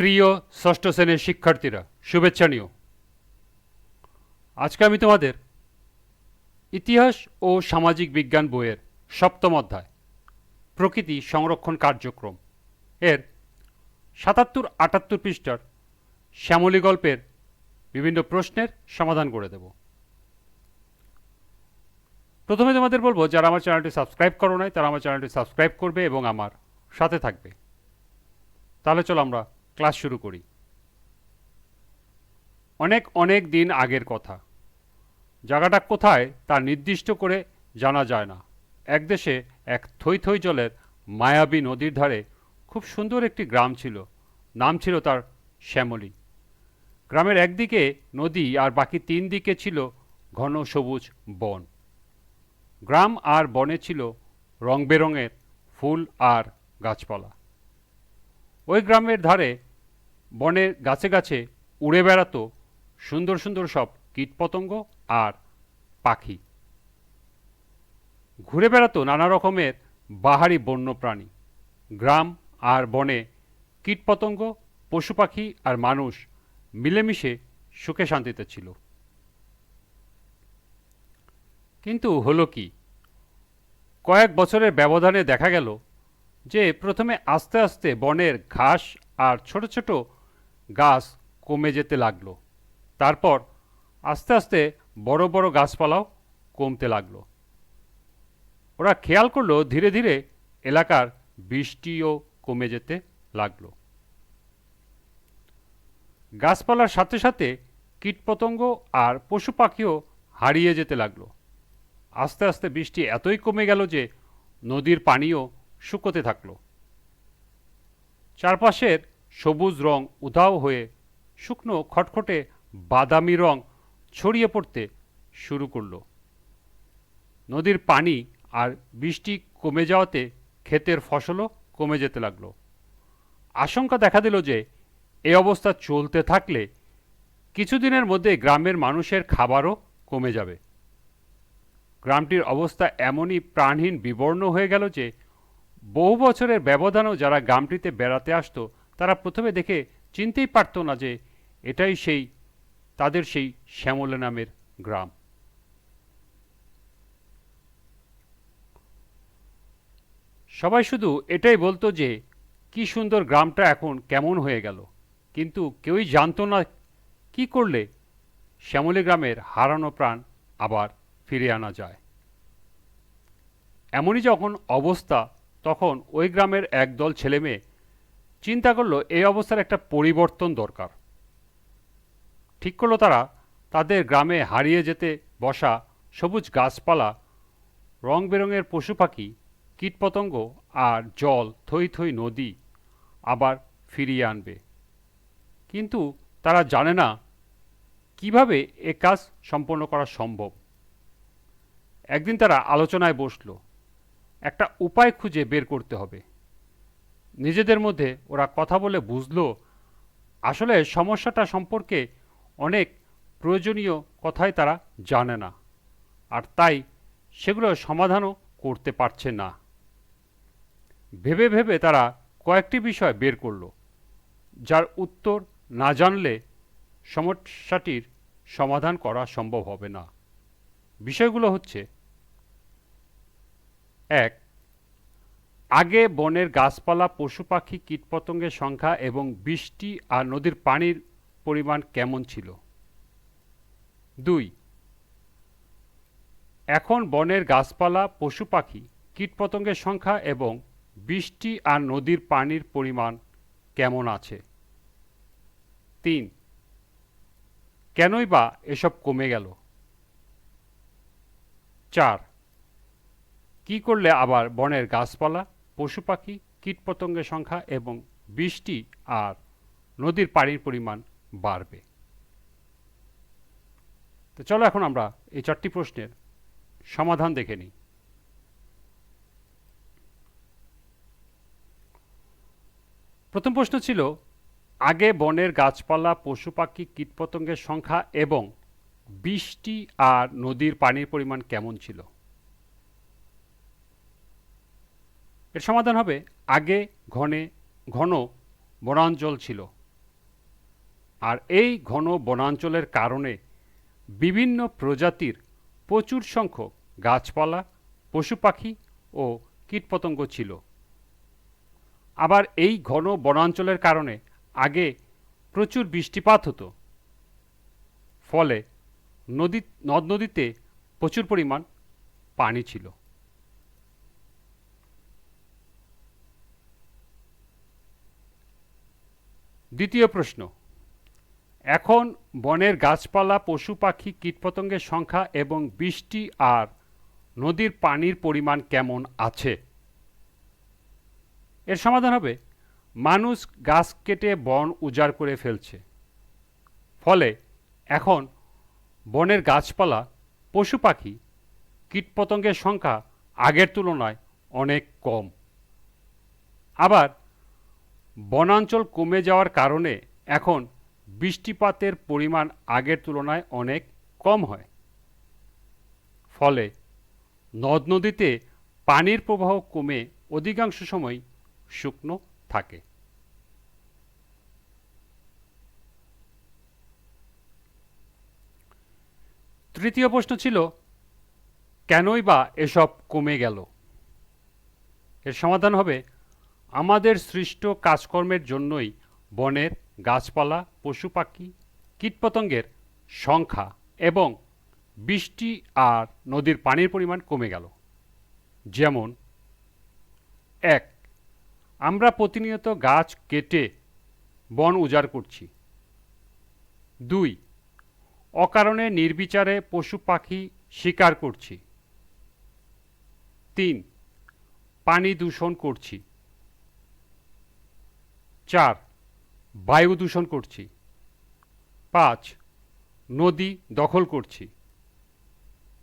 প্রিয় ষষ্ঠ শ্রেণির শিক্ষার্থীরা, শুভেচ্ছা নিও। আজকে আমি তোমাদের ইতিহাস ও সামাজিক বিজ্ঞান বইয়ের সপ্তম অধ্যায়, প্রকৃতি সংরক্ষণ কার্যক্রম এর সাতাত্তর আটাত্তর পৃষ্ঠার শ্যামলী গল্পের বিভিন্ন প্রশ্নের সমাধান করে দেব। প্রথমে তোমাদের বলব, যারা আমার চ্যানেলটি সাবস্ক্রাইব করো নাই, তারা আমার চ্যানেলটি সাবস্ক্রাইব করবে এবং আমার সাথে থাকবে। তাহলে চলো আমরা ক্লাস শুরু করি। অনেক অনেক দিন আগের কথা। জায়গাটা কোথায় তা নির্দিষ্ট করে জানা যায় না। এক দেশে এক থই থই জলের মায়াবী নদীর ধারে খুব সুন্দর একটি গ্রাম ছিল। নাম ছিল তার শ্যামলী। গ্রামের একদিকে নদী আর বাকি তিন দিকে ছিল ঘন সবুজ বন। গ্রাম আর বনে ছিল রং বেরঙের ফুল আর গাছপালা। ওই গ্রামের ধারে বনের গাছে গাছে উড়ে বেড়াতো সুন্দর সুন্দর সব কীটপতঙ্গ আর পাখি। ঘুরে বেড়াতো নানা রকমের বাহারি বন্য প্রাণী গ্রাম আর বনে কীটপতঙ্গ, পশু পাখি আর মানুষ মিলেমিশে সুখে শান্তিতে ছিল। কিন্তু হলো কি? কয়েক বছরের ব্যবধানে দেখা গেল যে প্রথমে আস্তে আস্তে বনের ঘাস আর ছোট ছোট গাছ কমে যেতে লাগল। তারপর আস্তে আস্তে বড় বড় গাছপালাও কমতে লাগল। ওরা খেয়াল করল ধীরে ধীরে এলাকার বৃষ্টিও কমে যেতে লাগল। গাছপালার সাথে সাথে কীটপতঙ্গ আর পশু পাখিও হারিয়ে যেতে লাগল। আস্তে আস্তে বৃষ্টি এতই কমে গেল যে নদীর পানিও শুকোতে থাকল। চারপাশের সবুজ রং উধাও হয়ে শুকনো খটখটে বাদামি রং ছড়িয়ে পড়তে শুরু করল। নদীর পানি আর বৃষ্টি কমে যাওয়াতে ক্ষেতের ফসলও কমে যেতে লাগল। আশঙ্কা দেখা দিল যে এই অবস্থা চলতে থাকলে কিছুদিনের মধ্যে গ্রামের মানুষের খাবারও কমে যাবে। গ্রামটির অবস্থা এমনই প্রাণহীন বিবর্ণ হয়ে গেল যে বহু বছরের ব্যবধানেও যারা গ্রামটিতে বেড়াতে আসতো তারা প্রথমে দেখে চিনতেই পারত না যে এটাই সেই, তাদের সেই শ্যামলে নামের গ্রাম। সবাই শুধু এটাই বলতো যে কি সুন্দর গ্রামটা এখন কেমন হয়ে গেল। কিন্তু কেউই জানতো না কি করলে শ্যামলী গ্রামের হারানো প্রাণ আবার ফিরে আনা যায়। এমনই যখন অবস্থা, তখন ওই গ্রামের একদল ছেলেমেয়ে চিন্তা করল এই অবস্থার একটা পরিবর্তন দরকার। ঠিক করল তারা, তাদের গ্রামে হারিয়ে যেতে বসা সবুজ গাছপালা রং বেরঙের পশু পাখি, কীটপতঙ্গ আর জল থই থই নদী আবার ফিরিয়ে আনবে। কিন্তু তারা জানে না কীভাবে এ কাজ সম্পন্ন করা সম্ভব। একদিন তারা আলোচনায় বসল, একটা উপায় খুঁজে বের করতে হবে। নিজেদের মধ্যে ওরা কথা বলে বুঝলো। আসলে সমস্যাটা সম্পর্কে অনেক প্রয়োজনীয় কথাই তারা জানে না। আর তাই সেগুলো সমাধানও করতে পারছে না। ভেবে ভেবে তারা কয়েকটি বিষয় বের করল, যার উত্তর না জানলে সমস্যাটির সমাধান করা সম্ভব হবে না। বিষয়গুলো হচ্ছে, এক আগে বনের গাছপালা, পশু পাখি, কীটপতঙ্গের সংখ্যা এবং বৃষ্টি আর নদীর পানির পরিমাণ কেমন ছিল? দুই। এখন বনের গাছপালা, পশু পাখি, কীটপতঙ্গের সংখ্যা এবং বৃষ্টি আর নদীর পানির পরিমাণ কেমন আছে? তিন। কেনই বা এসব কমে গেল? চার। কি করলে আবার বনের গাছপালা? পশু পাখি কীটপতঙ্গের সংখ্যা এবং বৃষ্টি আর নদীর পানির পরিমাণ বাড়বে। তো চলো এখন আমরা এই চারটি প্রশ্নের সমাধান দেখে নিই। প্রথম প্রশ্ন ছিল, আগে বনের গাছপালা, পশু পাখি কীটপতঙ্গের সংখ্যা এবং বৃষ্টি আর নদীর পানির পরিমাণ কেমন ছিল? এর সমাধান হবে আগে, ঘনে, ঘন বনাঞ্চল ছিল। আর এই ঘন বনাঞ্চলের কারণে বিভিন্ন প্রজাতির প্রচুর সংখ্যক গাছপালা, পশু পাখি ও কীটপতঙ্গ ছিল। আবার এই ঘন বনাঞ্চলের কারণে আগে প্রচুর বৃষ্টিপাত হতো। ফলে নদী, নদ নদীতে প্রচুর পরিমাণ পানি ছিল। দ্বিতীয় প্রশ্ন। এখন বনের গাছপালা, পশু পাখি, কীটপতঙ্গের সংখ্যা এবং বৃষ্টি আর নদীর পানির পরিমাণ কেমন আছে? এর সমাধান হবে। মানুষ গাছ কেটে বন উজাড় করে ফেলছে। ফলে এখন বনের গাছপালা, পশু পাখি, কীটপতঙ্গের সংখ্যা আগের তুলনায় অনেক কম। আবার বনাঞ্চল কমে যাওয়ার কারণে এখন বৃষ্টিপাতের পরিমাণ আগের তুলনায় অনেক কম হয়। ফলে নদ নদীতে পানির প্রবাহ কমে অধিকাংশ সময় শুকনো থাকে। তৃতীয় প্রশ্ন ছিল, কেনই বা এসব কমে গেল? এর সমাধান হবে আমাদের সৃষ্ট কাজকর্মের জন্যই বনের গাছপালা, পশু পাখি, কীটপতঙ্গের সংখ্যা এবং বৃষ্টি আর নদীর পানির পরিমাণ কমে গেল। যেমন, এক, আমরা প্রতিনিয়ত গাছ কেটে বন উজাড় করছি। দুই, অকারণে নির্বিচারে পশু পাখি শিকার করছি। তিন, পানি দূষণ করছি। চার, বায়ু দূষণ করছি। পাঁচ, নদী দখল করছি।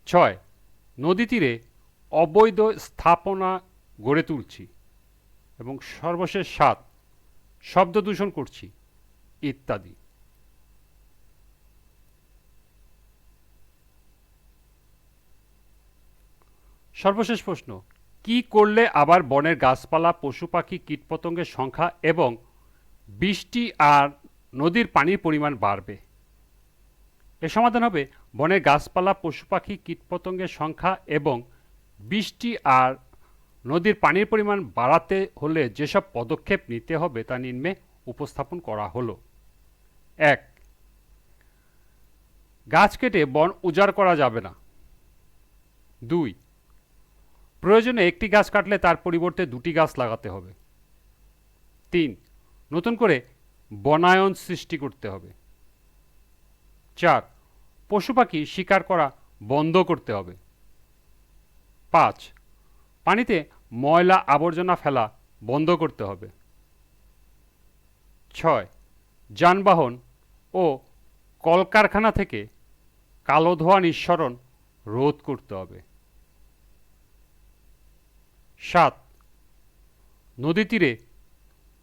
ছয়, নদী তীরে অবৈধ স্থাপনা গড়ে তুলছি। এবং সর্বশেষ সাত, শব্দ দূষণ করছি, ইত্যাদি। সর্বশেষ প্রশ্ন, কি করলে আবার বনের গাছপালা, পশু পাখি, কীটপতঙ্গের সংখ্যা এবং বৃষ্টি আর নদীর পানির পরিমাণ বাড়বে। এর সমাধান হবে বনের গাছপালা, পশু পাখি, কীটপতঙ্গের সংখ্যা এবং বৃষ্টি আর নদীর পানির পরিমাণ বাড়াতে হলে যেসব পদক্ষেপ নিতে হবে তা নিম্নে উপস্থাপন করা হলো। এক, গাছ কেটে বন উজাড় করা যাবে না। দুই, প্রয়োজনে একটি গাছ কাটলে তার পরিবর্তে দুটি গাছ লাগাতে হবে। তিন নতুন করে বনায়ন সৃষ্টি করতে হবে। চার, পশু পাখি শিকার করা বন্ধ করতে হবে। পাঁচ, পানিতে ময়লা আবর্জনা ফেলা বন্ধ করতে হবে। ছয়, যানবাহন ও কলকারখানা থেকে কালো ধোঁয়া নিঃসরণ রোধ করতে হবে। সাত, নদী তীরে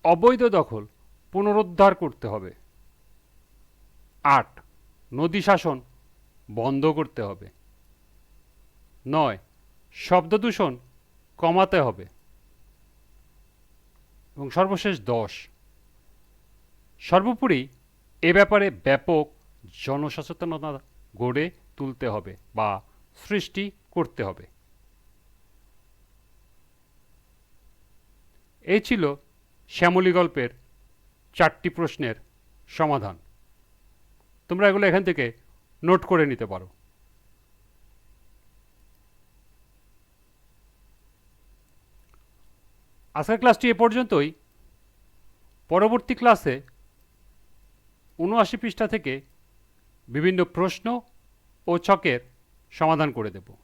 অবৈধ দখল পুনরুদ্ধার করতে হবে। আট, নদী শাসন বন্ধ করতে হবে। নয়, শব্দ দূষণ কমাতে হবে। এবং সর্বশেষ দশ, সর্বোপরি এ ব্যাপারে ব্যাপক জনসচেতনতা গড়ে তুলতে হবে বা সৃষ্টি করতে হবে। এই ছিল শ্যামলী গল্পের চারটি প্রশ্নের সমাধান। তোমরা এগুলো এখান থেকে নোট করে নিতে পারো। আজকের ক্লাসটি এ পর্যন্তই। পরবর্তী ক্লাসে উনআশি পৃষ্ঠা থেকে বিভিন্ন প্রশ্ন ও ছকের সমাধান করে দেব।